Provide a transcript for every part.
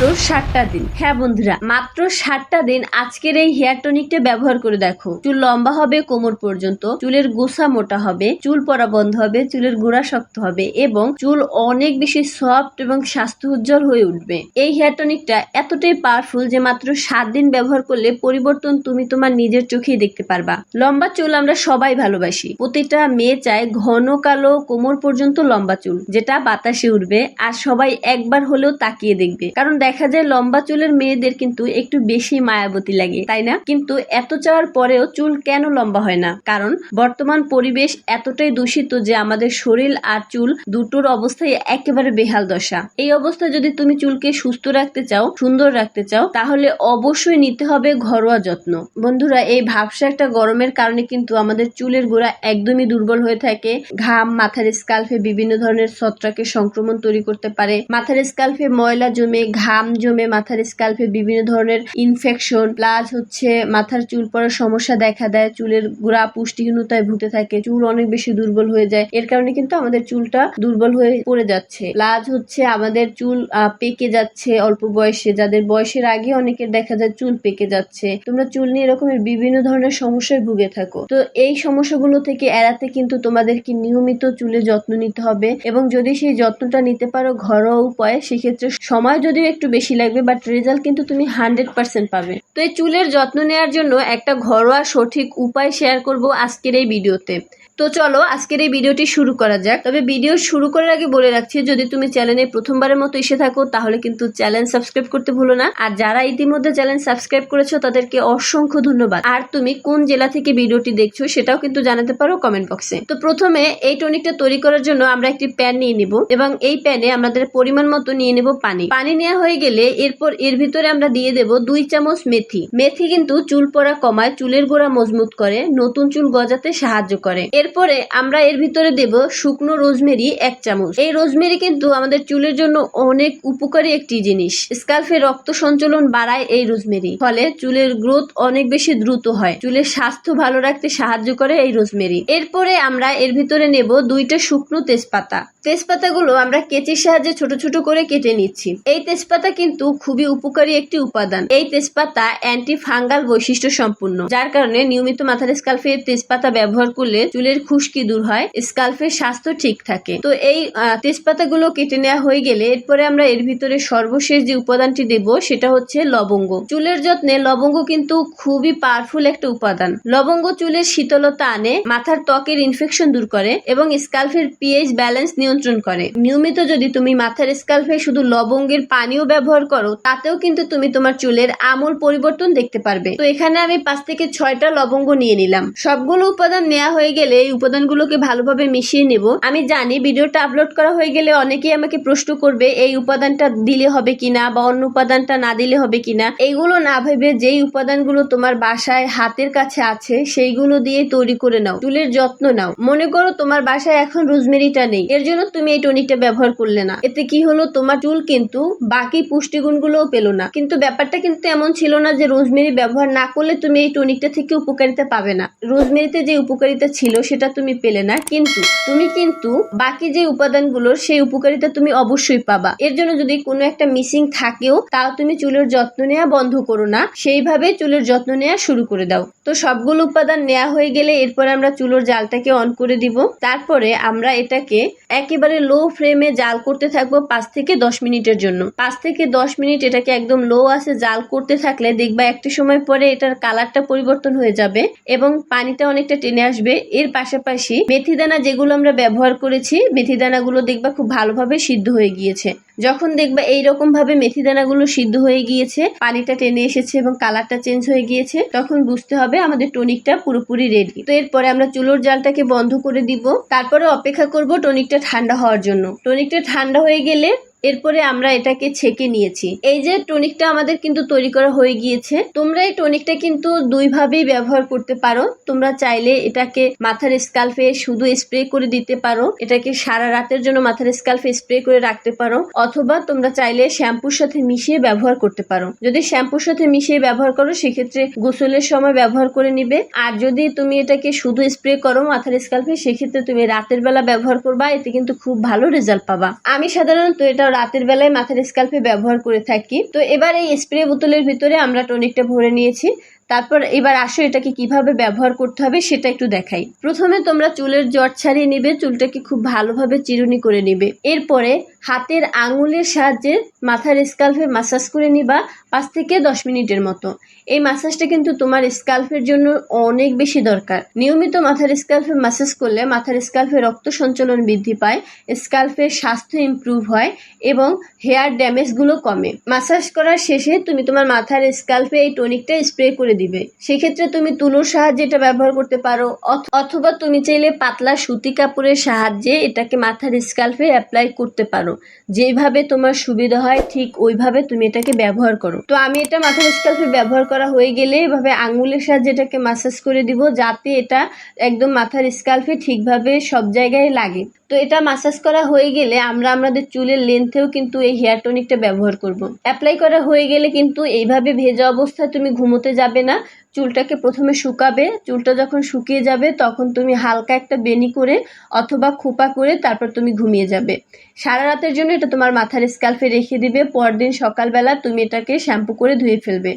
মাত্র ষাটটা দিন। হ্যাঁ বন্ধুরা, মাত্র ষাটটা দিন আজকের এই হেয়ার টনিকটা ব্যবহার করে দেখো। চুল লম্বা হবে, কোমর পর্যন্ত, চুলের গোসা মোটা হবে, চুল পরা বন্ধ হবে, চুলের গোড়া শক্ত হবে এবং চুল অনেক বেশি সফট এবং স্বাস্থ্য উজ্জ্বল হয়ে উঠবে। এই হেয়ার টনিকটা এতটাই পাওয়ারফুল যে মাত্র সাত দিন ব্যবহার করলে পরিবর্তন তুমি তোমার নিজের চোখেই দেখতে পারবা। লম্বা চুল আমরা সবাই ভালোবাসি। প্রতিটা মেয়ে চায় ঘন, কালো, কোমর পর্যন্ত লম্বা চুল, যেটা বাতাসে উঠবে আর সবাই একবার হলেও তাকিয়ে দেখবে। কারণ দেখা যায় লম্বা চুলের মেয়েদের কিন্তু একটু বেশি মায়াবতী লাগে, তাই না? কিন্তু এত চাওয়ার পরেও চুল কেন লম্বা হয় না? কারণ বর্তমান পরিবেশ এতটাই দূষিত যে আমাদের শরীর আর চুল দুটোর অবস্থায় একেবারে বেহাল দশা। এই অবস্থায় যদি তুমি চুলকে সুস্থ রাখতে চাও, সুন্দর রাখতে চাও, তাহলে অবশ্যই নিতে হবে ঘরোয়া যত্ন। বন্ধুরা, এই ভাবসা একটা গরমের কারণে কিন্তু আমাদের চুলের গোড়া একদমই দুর্বল হয়ে থাকে। ঘাম, মাথার স্কাল্পে বিভিন্ন ধরনের ছত্রাকের সংক্রমণ তৈরি করতে পারে। মাথার স্কাল্পে ময়লা জমে ঘাম জমে, মাথার স্কাল্পে বিভিন্ন ধরনের ইনফেকশন প্লাস হচ্ছে মাথার চুল পড়ার সমস্যা দেখা দেয়, চুলের গোড়া পুষ্টিহীনতায় ভুতে থাকে, চুল অনেক বেশি দুর্বল হয়ে যায়। এর কারণে কিন্তু আমাদের চুলটা দুর্বল হয়ে পড়ে যাচ্ছে। প্লাস হচ্ছে আমাদের চুল পেকে যাচ্ছে অল্প বয়সে, যাদের বয়সের আগে অনেকের দেখা যায় চুল পেকে যাচ্ছে। তোমরা চুল নিয়ে এরকমের বিভিন্ন ধরনের সমস্যায় ভুগে থাকো। তো এই সমস্যাগুলো থেকে এড়াতে কিন্তু তোমাদেরকে নিয়মিত চুলে যত্ন নিতে হবে এবং যদি সেই যত্নটা নিতে পারো ঘরোয়া উপায়ে, সেক্ষেত্রে সময় যদিও একটু বেশি লাগবে বাট রেজাল্ট কিন্তু তুমি হান্ড্রেড পার্সেন্ট পাবে। তো এই চুলের যত্ন নেওয়ার জন্য একটা ঘরোয়া সঠিক উপায় শেয়ার করব আজকের এই ভিডিওতে তো চলো, আজকের এই ভিডিওটি শুরু করা যাক। তবে ভিডিও শুরু করার আগে বলে রাখছি, যদি তুমি চ্যানেলে প্রথমবারের মতো এসে থাকো, তাহলে কিন্তু চ্যানেল সাবস্ক্রাইব করতে ভুলো না। আর যারা ইতিমধ্যে চ্যানেল সাবস্ক্রাইব করেছ, তাদেরকে অসংখ্য ধন্যবাদ। আর তুমি কোন জেলা থেকে ভিডিওটি দেখছ, সেটাও কিন্তু জানাতে পারো কমেন্ট বক্সে তো প্রথমে এই টনিকটা তৈরি করার জন্য আমরা একটি প্যান নিয়ে নিব, এবং এই প্যানে আমাদের পরিমাণ মতো নিয়ে নেব পানি। পানি নেওয়া হয়ে গেলে এরপর এর ভিতরে আমরা দিয়ে দেব দুই চামচ মেথি। মেথি কিন্তু চুল পড়া কমায় চুলের গোড়া মজবুত করে, নতুন চুল গজাতে সাহায্য করে। এরপরে আমরা এর ভিতরে দেব শুকনো রোজমেরি এক চামচ। এই রোজমেরি কিন্তু আমাদের চুলের জন্য অনেক উপকারী একটি জিনিস। স্কাল্পে রক্ত সঞ্চালন বাড়ায় এই রোজমেরি, ফলে চুলের গ্রোথ অনেক বেশি দ্রুত হয়। চুলের স্বাস্থ্য ভালো রাখতে সাহায্য করে এই রোজমেরি। এরপরে আমরা এর ভিতরে নেব দুইটা শুকনো তেজপাতা। তেজপাতাগুলো আমরা কেচির সাহায্যে ছোট ছোট করে কেটে নিচ্ছি। এই তেজপাতা কিন্তু খুবই উপকারী একটি উপাদান। এই তেজপাতা অ্যান্টি ফাঙ্গাল বৈশিষ্ট্য সম্পূর্ণ যার কারণে নিয়মিত মাথার স্কাল্পে তেজপাতা ব্যবহার করলে চুলের খুশকি দূর হয়, স্কাল্পের স্বাস্থ্য ঠিক থাকে। তো এই তেজপাতাগুলো কেটে নেওয়া হয়ে গেলে এরপরে আমরা এর ভিতরে সর্বশেষ যে উপাদানটি দেব সেটা হচ্ছে লবঙ্গ। চুলের যত্নে লবঙ্গ কিন্তু খুবই পাওয়ারফুল একটা উপাদান। লবঙ্গ চুলের শীতলতা আনে, মাথার ত্বকের ইনফেকশন দূর করে এবং স্কাল্পের পিএইচ ব্যালেন্স নিয়ন্ত্রণ করে। নিয়মিত যদি তুমি মাথার স্কাল্পে শুধু লবঙ্গের পানিও ব্যবহার করো, তাতেও কিন্তু তুমি তোমার চুলের আমূল পরিবর্তন দেখতে পারবে। তো এখানে আমি পাঁচ থেকে ছয়টা লবঙ্গ নিয়ে নিলাম। সবগুলো উপাদান নেওয়া হয়ে গেলে এই উপাদানগুলোকে ভালোভাবে মিশিয়ে নেব। আমি জানি ভিডিওটা আপলোড করা হয়ে গেলে অনেকেই আমাকে প্রশ্ন করবে, এই উপাদানটা দিলে হবে কিনা বা অন্য উপাদানটা না দিলে হবে কিনা। এইগুলো না ভেবে যেই উপাদানগুলো তোমার বাসায় হাতের কাছে আছে, সেইগুলো দিয়ে তৈরি করে নাও। চুলের যত্ন নাও। মনে করো তোমার বাসায় এখন রোজমেরিটা নেই। এর জন্য তুমি এই টনিকটা ব্যবহার করলে না। এতে কি হলো, তোমার চুল কিন্তু বাকি পুষ্টিগুণগুলোও পেল না। কিন্তু ব্যাপারটা কিন্তু এমন ছিল না যে রোজমেরি ব্যবহার না করলে তুমি এই টনিকটা থেকে উপকারিতা পাবে না। রোজমেরিতে যে উপকারিতা ছিল সেটা তুমি পেলে না। কিন্তু তুমি কিন্তু বাকি যে উপাদানগুলোর সেই উপকারিতা তুমি অবশ্যই পাবা। এর জন্য যদি কোনো একটা মিসিং থাকেও, তাও তুমি চুলের যত্ন নেওয়া বন্ধ করো না। সেইভাবে চুলের যত্ন নেওয়া শুরু করে দাও। তো সবগুলো উপাদান নেওয়া হয়ে গেলে এরপরে আমরা চুলোর জালটাকে অন করে দিব। তারপরে আমরা এটাকে একেবারে লো ফ্লেমে জাল করতে থাকব পাঁচ থেকে দশ মিনিটের জন্য। পাঁচ থেকে দশ মিনিট এটাকে একদম লো আছে জাল করতে থাকলে দেখবা একটি সময় পরে এটার কালারটা পরিবর্তন হয়ে যাবে এবং পানিটা অনেকটা টেনে আসবে। এর পাশাপাশি মেথি দানা যেগুলো আমরা ব্যবহার করেছি মেথি দানাগুলো দেখবা খুব ভালোভাবে সিদ্ধ হয়ে গিয়েছে। যখন দেখবা এইরকম ভাবে মেথি দানাগুলো সিদ্ধ হয়ে গিয়েছে, পানিটা টেনে এসেছে এবং কালারটা চেঞ্জ হয়ে গিয়েছে, তখন বুঝতে হবে আমাদের টনিকটা পুরোপুরি রেডি তো এরপরে আমরা চুলোর জালটাকে বন্ধ করে দিব। তারপরে অপেক্ষা করব টনিকটা ঠান্ডা হওয়ার জন্য। টনিকটা ঠান্ডা হয়ে গেলে এরপরে আমরা এটাকে ছেঁকে নিয়েছি। এই যে টনিকটা আমাদের কিন্তু তৈরি করা হয়ে গিয়েছে, তোমরা এই টনিকটা কিন্তু দুই ভাবেই ব্যবহার করতে পারো। তোমরা চাইলে এটাকে মাথার স্কাল্পে শুধু স্প্রে করে দিতে পারো। এটাকে সারা রাতের জন্য মাথার স্কাল্পে স্প্রে করে রাখতে পারো। অথবা তোমরা চাইলে শ্যাম্পুর সাথে মিশিয়ে ব্যবহার করতে পারো। যদি শ্যাম্পুর সাথে মিশিয়ে ব্যবহার করো, সেক্ষেত্রে গোসলের সময় ব্যবহার করে নিবে। আর যদি তুমি এটাকে শুধু স্প্রে করো মাথার স্কাল্পে, সেক্ষেত্রে তুমি রাতের বেলা ব্যবহার করবা। এতে কিন্তু খুব ভালো রেজাল্ট পাবা। আমি সাধারণত এটা রাতের বেলায় মাথার স্কাল্পে ব্যবহার করে থাকি। তো এবার এই স্প্রে বোতলের ভিতরে আমরা টনিকটা ভরে নিয়েছি। তারপর এবার আসো এটাকে কীভাবে ব্যবহার করতে হবে সেটা একটু দেখাই। প্রথমে তোমরা চুলের জট ছাড়িয়ে নিবে, চুলটাকে খুব ভালোভাবে চিরুনি করে নিবে। এরপরে হাতের আঙুলের সাহায্যে মাথার স্কাল্পে মাসাজ করে নিবা পাঁচ থেকে দশ মিনিটের মতো। এই মাসাজটা কিন্তু তোমার স্কাল্পের জন্য অনেক বেশি দরকার। নিয়মিত মাথার স্কাল্পে মাসাজ করলে মাথার স্কাল্পে রক্ত সঞ্চালন বৃদ্ধি পায় স্কাল্পের স্বাস্থ্য ইমপ্রুভ হয় এবং হেয়ার ড্যামেজগুলো কমে। মাসাজ করার শেষে তুমি তোমার মাথার স্কাল্পে এই টনিকটা স্প্রে করে দিবে। সেক্ষেত্রে তুমি তুলোর সাহায্যে এটা ব্যবহার করতে পারো। অথ- অথবা তুমি চাইলে পাতলা সুতি কাপড়ের সাহায্যে এটাকে মাথার স্কাল্পে অ্যাপ্লাই করতে পারো। যেভাবে তোমার সুবিধা হয় ঠিক ওইভাবে তুমি এটাকে ব্যবহার করো। তো আমি এটা মাথার স্কাল্পে ব্যবহার করা হয়ে গেলে এভাবে আঙুলের সাহায্যে এটাকে মাসাজ করে দিব যাতে এটা একদম মাথার স্কাল্পে ঠিকভাবে সব জায়গায় লাগে। তো এটা মাসাজ করা হয়ে গেলে আমরা আমাদের চুলের লেন্থেও কিন্তু এই হেয়ার টনিকটা ব্যবহার করব। অ্যাপ্লাই করা হয়ে গেলে কিন্তু এইভাবে ভেজা অবস্থায় তুমি ঘুমোতে যাবে না। চুলটাকে প্রথমে শুকাবে, চুলটা যখন শুকিয়ে যাবে তখন তুমি হালকা একটা বেনি করে অথবা খোপা করে তারপর তুমি ঘুমিয়ে যাবে। সারা রাতের জন্য এটা তোমার মাথার স্কাল্পে রেখে দিবে। পরদিন সকালবেলা তুমি এটাকে শ্যাম্পু করে ধুয়ে ফেলবে।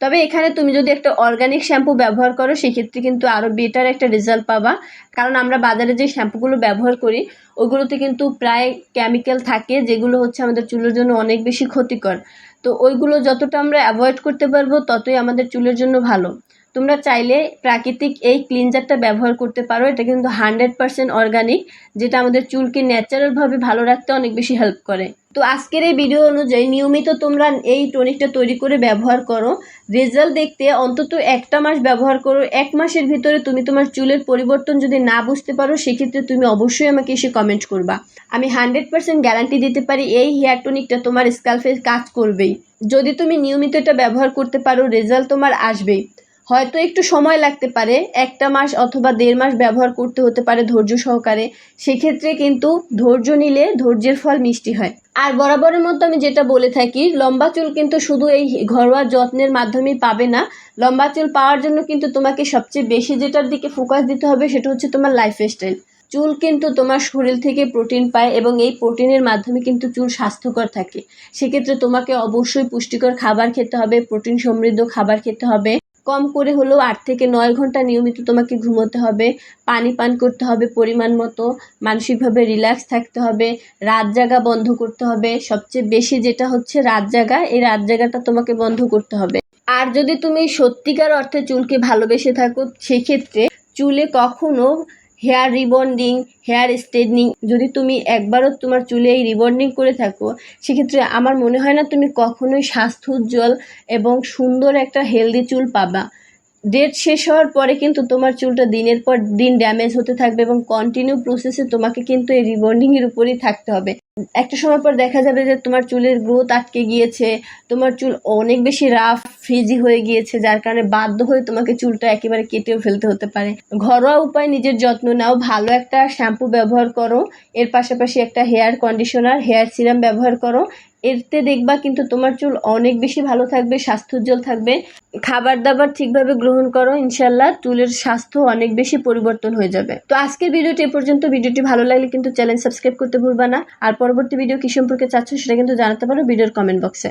তবে এখানে তুমি যদি একটা অর্গানিক শ্যাম্পু ব্যবহার করো, সেক্ষেত্রে কিন্তু আরও বেটার একটা রেজাল্ট পাবা। কারণ আমরা বাজারে যে শ্যাম্পুগুলো ব্যবহার করি, ওগুলোতে কিন্তু প্রায় কেমিক্যাল থাকে, যেগুলো হচ্ছে আমাদের চুলের জন্য অনেক বেশি ক্ষতিকর। তো ওইগুলো যতটা আমরা অ্যাভয়েড করতে পারব, ততই আমাদের চুলের জন্য ভালো। তোমরা চাইলে প্রাকৃতিক এই ক্লিনজারটা ব্যবহার করতে পারো, এটা কিন্তু হান্ড্রেড পার্সেন্ট অর্গানিক যেটা আমাদের চুলকে ন্যাচারালভাবে ভালো রাখতে অনেক বেশি হেল্প করে। তো আজকের এই ভিডিও অনুযায়ী নিয়মিত তোমরা এই টনিকটা তৈরি করে ব্যবহার করো। রেজাল্ট দেখতে অন্তত একটা মাস ব্যবহার করো। এক মাসের ভিতরে তুমি তোমার চুলের পরিবর্তন যদি না বুঝতে পারো, সেক্ষেত্রে তুমি অবশ্যই আমাকে এসে কমেন্ট করবা। আমি হান্ড্রেড পার্সেন্ট গ্যারান্টি দিতে পারি এই হেয়ার টনিকটা তোমার স্কাল্পে কাজ করবেই। যদি তুমি নিয়মিত এটা ব্যবহার করতে পারো রেজাল্ট তোমার আসবেই। হয়তো একটু সময় লাগতে পারে, একটা মাস অথবা দেড় মাস ব্যবহার করতে হতে পারে ধৈর্য সহকারে। সেক্ষেত্রে কিন্তু ধৈর্য নিলে ধৈর্যের ফল মিষ্টি হয়। আর বরাবরের মতো আমি যেটা বলে থাকি, লম্বা চুল কিন্তু শুধু এই ঘরোয়া যত্নের মাধ্যমেই পাবে না। লম্বা চুল পাওয়ার জন্য কিন্তু তোমাকে সবচেয়ে বেশি যেটার দিকে ফোকাস দিতে হবে সেটা হচ্ছে তোমার লাইফ স্টাইল চুল কিন্তু তোমার শরীর থেকে প্রোটিন পায় এবং এই প্রোটিনের মাধ্যমে কিন্তু চুল স্বাস্থ্যকর থাকে। সেক্ষেত্রে তোমাকে অবশ্যই পুষ্টিকর খাবার খেতে হবে প্রোটিন সমৃদ্ধ খাবার খেতে হবে। কম করে হলেও আট থেকে নয় ঘণ্টা নিয়মিত তোমাকে ঘুমোতে হবে, পানি পান করতে হবে পরিমাণ মতো, মানসিকভাবে রিল্যাক্স থাকতে হবে, রাত জাগা বন্ধ করতে হবে, সবচেয়ে বেশি যেটা হচ্ছে রাত জাগা, এই রাত জাগাটা তোমাকে বন্ধ করতে হবে। আর যদি তুমি সত্যিকার অর্থে চুলকে ভালোবেসে থাকো, সেক্ষেত্রে চুলে কখনো হেয়ার রিবন্ডিং, হেয়ার স্ট্রেটনিং। যদি তুমি একবারও তোমার চুলে এই রিবন্ডিং করে থাকো, সেক্ষেত্রে আমার মনে হয় না তুমি কখনোই স্বাস্থ্য উজ্জ্বল এবং সুন্দর একটা হেলদি চুল পাবা। ডেট শেষ হওয়ার পরে কিন্তু তোমার চুলটা দিনের পর দিন ড্যামেজ হতে থাকবে এবং কন্টিনিউ প্রসেসে তোমাকে কিন্তু এই রিবন্ডিংয়ের উপরেই থাকতে হবে। একটা সময় পর দেখা যাবে যে তোমার চুলের গ্রোথ আটকে গিয়েছে, তোমার চুল অনেক বেশি রাফ ফ্রিজি হয়ে গিয়েছে, যার কারণে বাধ্য হয়ে তোমাকে চুলটা একেবারে কেটেও ফেলতে হতে পারে। ঘরোয়া উপায় নিজের যত্ন নাও, ভালো একটা শ্যাম্পু ব্যবহার করো, এর পাশাপাশি একটা হেয়ার কন্ডিশনার হেয়ার সিরাম ব্যবহার করো এতে দেখবা কিন্তু তোমার চুল অনেক বেশি ভালো থাকবে, স্বাস্থ্য উজ্জ্বল থাকবে। খাবার দাবার ঠিকভাবে গ্রহণ করো ইনশাল্লাহ চুলের স্বাস্থ্য অনেক বেশি পরিবর্তন হয়ে যাবে। তো আজকের ভিডিওটি এ পর্যন্ত। ভিডিওটি ভালো লাগলে কিন্তু চ্যানেল সাবস্ক্রাইব করতে ভুলবা না। আর পরবর্তী ভিডিও কি সম্পর্কে চাচ্ছ সেটা কিন্তু জানাতে পারো ভিডিওর কমেন্ট বক্সে।